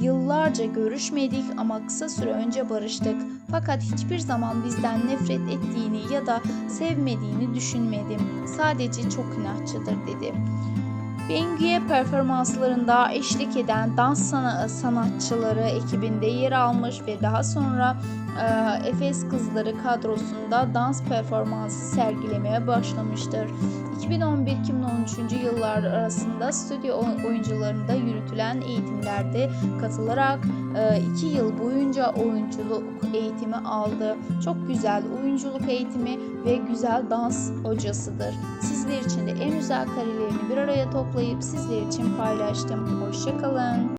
yıllarca görüşmedik ama kısa süre önce barıştık. Fakat hiçbir zaman bizden nefret ettiğini ya da sevmediğini düşünmedim. Sadece çok inatçıdır dedi. Bengü'ye performanslarında eşlik eden dans sana- sanatçıları ekibinde yer almış ve daha sonra e, Efes Kızları kadrosunda dans performansı sergilemeye başlamıştır. 2011-2013 yıllar arasında stüdyo oy- oyuncularında yürütülen eğitimlerde katılarak 2 yıl boyunca oyunculuk eğitimi aldı. Çok güzel oyunculuk eğitimi ve güzel dans hocasıdır. Sizler için de en güzel karelerini bir araya toplayıp sizler için paylaştım. Hoşçakalın.